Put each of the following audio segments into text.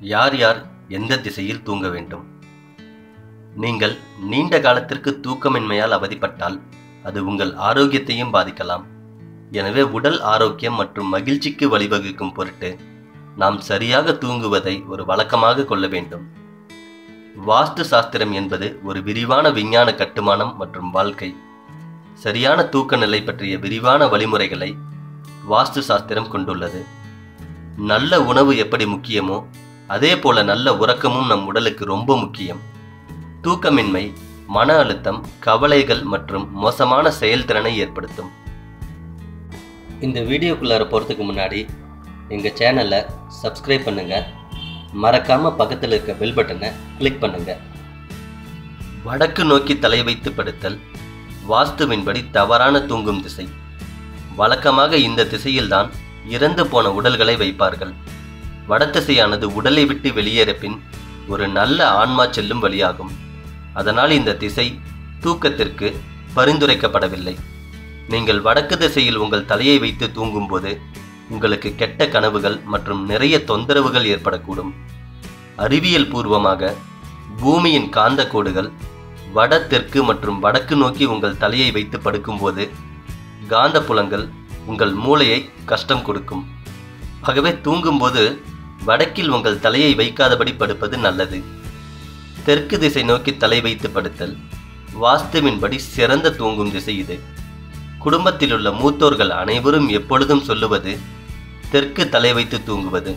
யார் யார் எந்த திசையில் தூங்க வேண்டும்? நீங்கள் நீண்ட காலத்திற்கு தூக்கமின்மையால் அவதிப்பட்டால் அது உங்கள் ஆரோக்கியத்தையும் பாதிக்கலாம். எனவே உடல் ஆரோக்கியம் மற்றும் மகிழ்ச்சிக்கு வழிவகுக்கும் பொருட்டு நாம் சரியாக தூங்குவதை ஒரு வழக்கமாக கொள்ள வேண்டும். வாஸ்து சாஸ்திரம் என்பது ஒரு விரிவான விஞ்ஞான கட்டுமானம் மற்றும் வாழ்க்கை. சரியான தூக்க நிலை பற்றிய விரிவான வழிமுறைகளை வாஸ்து சாஸ்திரம் கொண்டுள்ளது. நல்ல உணவு எப்படி முக்கியமோ அதே போல நல்ல உறக்கமும் நம் உடலுக்கு ரொம்ப முக்கியம். தூக்கமின்மை மன அழுத்தம் கவலைகள் மற்றும் மோசமான செயல்திறனை ஏற்படுத்தும். இந்த வீடியோக்குள்ளார போகிறதுக்கு முன்னாடி எங்கள் சேனலை சப்ஸ்கிரைப் பண்ணுங்கள் மறக்காமல் பக்கத்தில் இருக்க பெல் பட்டனை கிளிக் பண்ணுங்கள் வடக்கு நோக்கி தலை வைத்து படுத்தல் வாஸ்துவின்படி தவறான தூங்கும் திசை. வழக்கமாக இந்த திசையில்தான் இறந்து போன உடல்களை வைப்பார்கள். வடதிசையானது உடலை விட்டு வெளியேற பின் ஒரு நல்ல ஆன்மா செல்லும் வழியாகும். அதனால் இந்த திசை தூக்கத்திற்கு பரிந்துரைக்கப்படவில்லை. நீங்கள் வடக்கு திசையில் உங்கள் தலையை வைத்து தூங்கும்போது உங்களுக்கு கெட்ட கனவுகள் மற்றும் நிறைய தொந்தரவுகள் ஏற்படக்கூடும். அறிவியல் பூர்வமாக பூமியின் காந்த கோடுகள் வட தெற்கு மற்றும் வடக்கு நோக்கி உங்கள் தலையை வைத்து படுக்கும்போது காந்த புலங்கள் உங்கள் மூளையை கஷ்டம் கொடுக்கும். ஆகவே தூங்கும்போது வடக்கில் உங்கள் தலையை வைக்காதபடி படுப்பது நல்லது. தெற்கு திசை நோக்கி தலை வைத்து படுத்தல். வாஸ்துவின்படி சிறந்த தூங்கும் திசை இது. குடும்பத்தில் உள்ள மூத்தோர்கள் அனைவரும் எப்பொழுதும் சொல்லுவது தெற்கு தலை வைத்து தூங்குவது.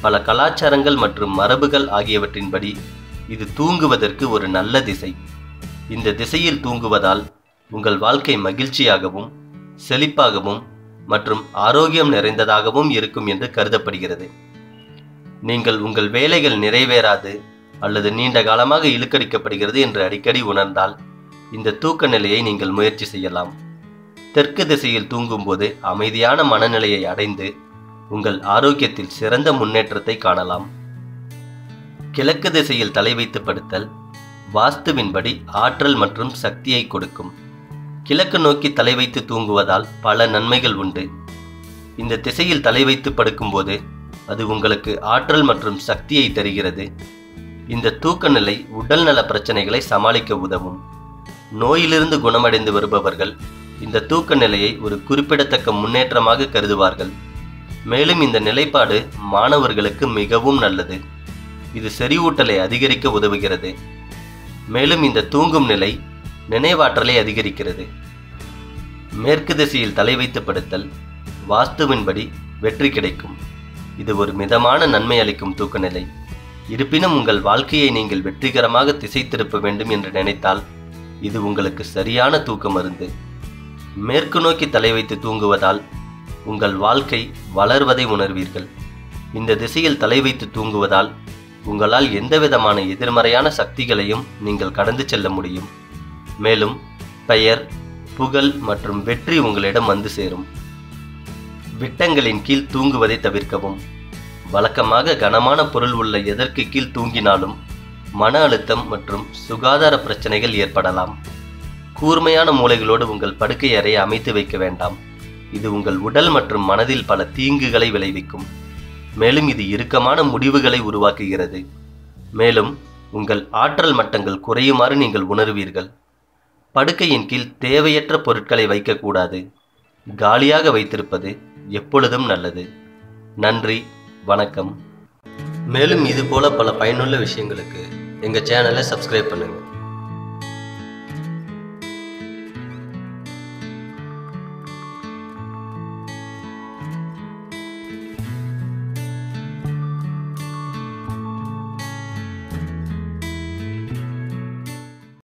பல கலாச்சாரங்கள் மற்றும் மரபுகள் ஆகியவற்றின்படி இது தூங்குவதற்கு ஒரு நல்ல திசை. இந்த திசையில் தூங்குவதால் உங்கள் வாழ்க்கை மகிழ்ச்சியாகவும் செழிப்பாகவும் மற்றும் ஆரோக்கியம் நிறைந்ததாகவும் இருக்கும் என்று கருதப்படுகிறது. நீங்கள் உங்கள் வேலைகள் நிறைவேறாது அல்லது நீண்ட காலமாக இழுக்கடிக்கப்படுகிறது என்று அடிக்கடி உணர்ந்தால் இந்த தூக்க நிலையை நீங்கள் முயற்சி செய்யலாம். தெற்கு திசையில் தூங்கும்போது அமைதியான மனநிலையை அடைந்து உங்கள் ஆரோக்கியத்தில் சிறந்த முன்னேற்றத்தை காணலாம். கிழக்கு திசையில் தலை வைத்து படுத்தல் வாஸ்துவின்படி ஆற்றல் மற்றும் சக்தியை கொடுக்கும். கிழக்கு நோக்கி தலை வைத்து தூங்குவதால் பல நன்மைகள் உண்டு. இந்த திசையில் தலை வைத்து படுக்கும்போது அது உங்களுக்கு ஆற்றல் மற்றும் சக்தியை தருகிறது. இந்த தூக்க நிலை உடல்நல பிரச்சனைகளை சமாளிக்க உதவும். நோயிலிருந்து குணமடைந்து வருபவர்கள் இந்த தூக்க நிலையை ஒரு குறிப்பிடத்தக்க முன்னேற்றமாக கருதுவார்கள். மேலும் இந்த நிலைப்பாடு மாணவர்களுக்கு மிகவும் நல்லது. இது செறிவூட்டலை அதிகரிக்க உதவுகிறது. மேலும் இந்த தூங்கும் நிலை நினைவாற்றலை அதிகரிக்கிறது. மேற்கு திசையில் தலை வைத்து படுத்தல் வாஸ்துவின்படி வெற்றி கிடைக்கும். இது ஒரு மிதமான நன்மை அளிக்கும் தூக்க நிலை இருப்பினும் உங்கள் வாழ்க்கையை நீங்கள் வெற்றிகரமாக திசை திருப்ப வேண்டும் என்று நினைத்தால் இது உங்களுக்கு சரியான தூக்க மருந்து. மேற்கு நோக்கி தலை வைத்து தூங்குவதால் உங்கள் வாழ்க்கை வளர்வதை உணர்வீர்கள். இந்த திசையில் தலை வைத்து தூங்குவதால் உங்களால் எந்தவிதமான எதிர்மறையான சக்திகளையும் நீங்கள் கடந்து செல்ல முடியும். மேலும் பெயர் புகழ் மற்றும் வெற்றி உங்களிடம் வந்து சேரும். விட்டங்களின் கீழ் தூங்குவதை தவிர்க்கவும். வழக்கமாக கனமான பொருள் உள்ள எதற்கு கீழ் தூங்கினாலும் மன அழுத்தம் மற்றும் சுகாதார பிரச்சனைகள் ஏற்படலாம். கூர்மையான மூளைகளோடு உங்கள் படுக்கை அறையை அமைத்து வைக்க வேண்டாம். இது உங்கள் உடல் மற்றும் மனதில் பல தீங்குகளை விளைவிக்கும். மேலும் இது இறுக்கமான முடிவுகளை உருவாக்குகிறது. மேலும் உங்கள் ஆற்றல் மட்டங்கள் குறையுமாறு நீங்கள் உணர்வீர்கள். படுக்கையின் கீழ் தேவையற்ற பொருட்களை வைக்கக்கூடாது. காலியாக வைத்திருப்பது எப்பொழுதும் நல்லது. நன்றி வணக்கம். மேலும் இது போல பல பயனுள்ள விஷயங்களுக்கு எங்கள் சேனலை சப்ஸ்கிரைப் பண்ணுங்கள்